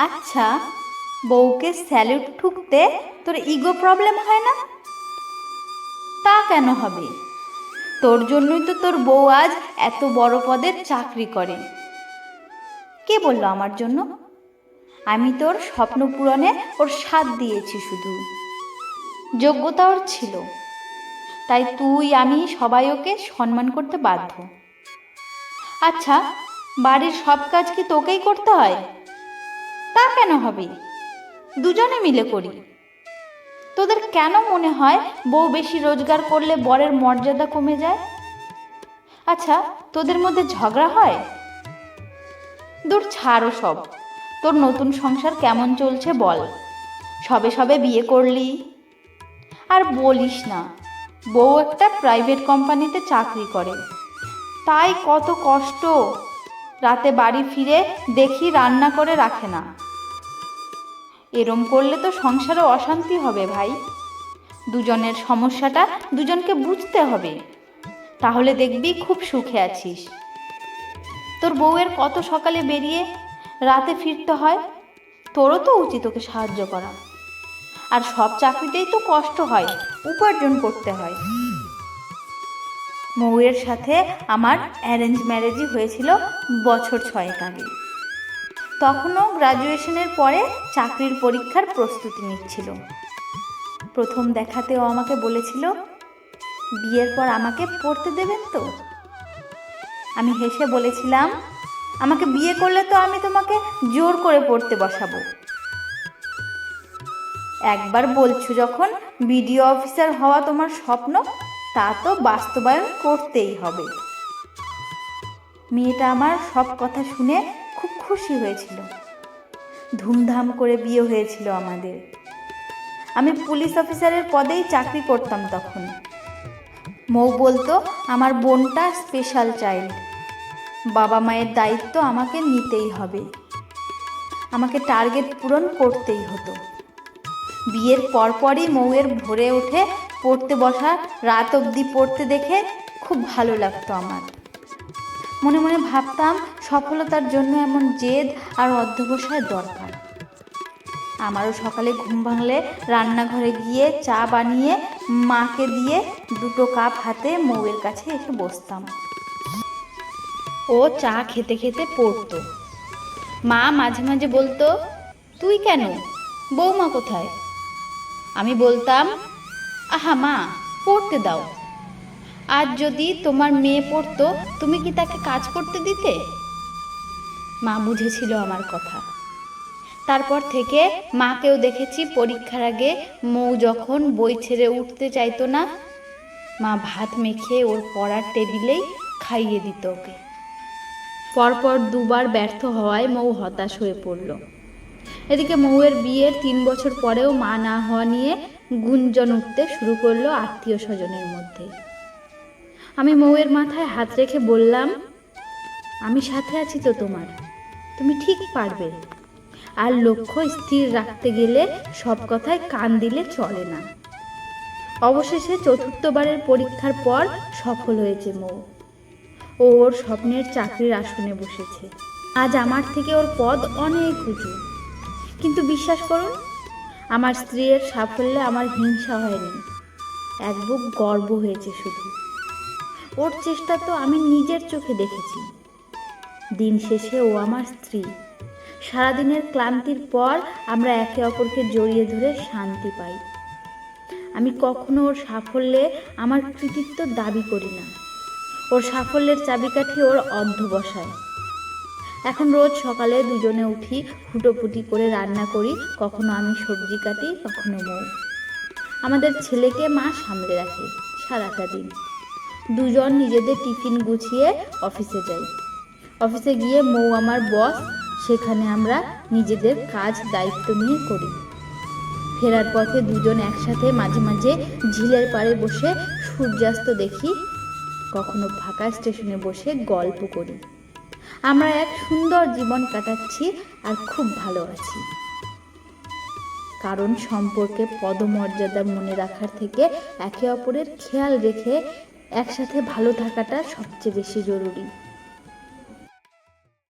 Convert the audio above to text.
আচ্ছা বউকে স্যালুট ঠুকতে তোর ইগো প্রবলেম হয় না? তা কেন হবে? তোর জন্যই তো তোর বউ আজ এত বড় পদের চাকরি করে। কে বলল আমার জন্য? আমি তোর স্বপ্ন পূরণে ওর সাথ দিয়েছি শুধু। যোগ্যতা ওর ছিল। তাই তুই, আমি সবাই ওকে সম্মান করতে বাধ্য। আচ্ছা বাড়ির সব কাজ কি তোকেই করতে হয়? তা কেন হবে? দুজনে মিলে করি। তোদের কেন মনে হয় বউ বেশি রোজগার করলে বরের মর্যাদা কমে যায়? আচ্ছা তোদের মধ্যে ঝগড়া হয়? দূর ছাড়ো সব। তোর নতুন সংসার কেমন চলছে বল। সবে সবে বিয়ে করলি। আর বলিস না, বউ একটা প্রাইভেট কোম্পানিতে চাকরি করে। তাই কত কষ্ট। রাতে বাড়ি ফিরে দেখি রান্না করে রাখে না। এরম করলে তো সংসারে অশান্তি হবে ভাই। দুজনের সমস্যাটা দুজনকে বুঝতে হবে। তাহলে দেখবি খুব সুখে আছিস। তোর বউয়ের কত সকালে বেরিয়ে রাতে ফিরতে হয়? তোরও তো উচিত ওকে সাহায্য করা। আর সব চাকরিতেই তো কষ্ট হয়, উপার্জন করতে হয়। মৌয়ের সাথে আমার অ্যারেঞ্জ ম্যারেজই হয়েছিল বছর ছয়েক আগে। তখনও গ্রাজুয়েশনের পরে চাকরির পরীক্ষার প্রস্তুতি নিচ্ছিল। প্রথম দেখাতেও আমাকে বলেছিল, বিয়ের পর আমাকে পড়তে দেবেন তো? আমি হেসে বলেছিলাম, আমাকে বিয়ে করলে তো আমি তোমাকে জোর করে পড়তে বসাবো। একবার বলছো যখন, বিডিও অফিসার হওয়া তোমার স্বপ্ন? তা তো বাস্তবায়ন করতেই হবে। মেয়েটা আমার সব কথা শুনে খুব খুশি হয়েছিল। ধুমধাম করে বিয়ে হয়েছিল আমাদের। আমি পুলিশ অফিসারের পদেই চাকরি করতাম তখন। মৌ বলতো, আমার বোনটা স্পেশাল চাইল্ড বাবা মায়ের দায়িত্ব আমাকে নিতেই হবে। আমাকে টার্গেট পূরণ করতেই হতো। বিয়ের পরপরই মৌয়ের ভরে ওঠে পড়তে বসা, রাত অবধি পড়তে দেখে খুব ভালো লাগতো আমার। মনে মনে ভাবতাম সফলতার জন্য এমন জেদ আর অধ্যবসায় দরকার। আমারও সকালে ঘুম ভাঙলে রান্নাঘরে গিয়ে চা বানিয়ে মাকে দিয়ে দুটো কাপ হাতে মৌয়ের কাছে এসে বসতাম। ও চা খেতে খেতে পড়তো। মা মাঝে মাঝে বলতো, তুই কেন? বৌমা কোথায়? আমি বলতাম আহা মা, পড়তে দাও। আজ যদি তোমার মেয়ে পড়তো, তুমি কি তাকে কাজ করতে দিতে? মা বুঝেছিল আমার কথা। তারপর থেকে মাকেও দেখেছি, পরীক্ষার আগে মৌ যখন বই ছেড়ে উঠতে চাইতো না, মা ভাত মেখে ওর পড়ার টেবিলেই খাইয়ে দিত ওকে। পরপর দুবার ব্যর্থ হওয়ায় মৌ হতাশ হয়ে পড়ল। এদিকে মৌয়ের বিয়ের তিন বছর পরেও মা না হওয়া নিয়ে গুঞ্জন উঠতে শুরু করল আত্মীয় স্বজনের মধ্যে। আমি মৌয়ের মাথায় হাত রেখে বললাম, আমি সাথে আছি তো তোমার, তুমি ঠিক পারবে। আর লক্ষ্য স্থির রাখতে গেলে সব কথায় কান দিলে চলে না। অবশেষে চতুর্থবারের পরীক্ষার পর সফল হয়েছে মৌ। ও ওর স্বপ্নের চাকরির আসনে বসেছে। আজ আমার থেকে ওর পদ অনেক উঁচু। কিন্তু বিশ্বাস করুন আমার স্ত্রীর সাফল্যে আমার হিংসা হয়নি। এক বুক গর্ব হয়েছে শুধু। ওর চেষ্টা তো আমি নিজের চোখে দেখেছি। দিন শেষে ও আমার স্ত্রী। সারাদিনের ক্লান্তির পর আমরা একে অপরকে জড়িয়ে ধরে শান্তি পাই। আমি কখনো ওর সাফল্যে আমার কৃতিত্ব দাবি করি না। ওর সাফল্যের চাবিকাঠি ওর অর্ধবসায় এখন রোজ সকালে দুজনে উঠি ফুটোপুটি করে রান্না করি, কখনো আমি সবজি কাটি, কখনো মৌ। আমাদের ছেলেকে মা সামলে রাখে সারাটা দিন। দুজন নিজেদের টিফিন গুছিয়ে অফিসে যাই। অফিসে গিয়ে মৌ আমার বস, সেখানে আমরা নিজেদের কাজ দায়িত্ব নিয়ে করি। ফেরার পথে দুজন একসাথে মাঝে মাঝে ঝিলের পাড়ে বসে সূর্যাস্ত দেখি, কখনো ফাঁকা স্টেশনে বসে গল্প করি। আমরা এক সুন্দর জীবন কাটাচ্ছি আর খুব ভালো আছি। কারণ সম্পর্কে পদমর্যাদা মনে রাখার থেকে একে অপরের খেয়াল রেখে একসাথে ভালো থাকাটা সবচেয়ে বেশি জরুরি।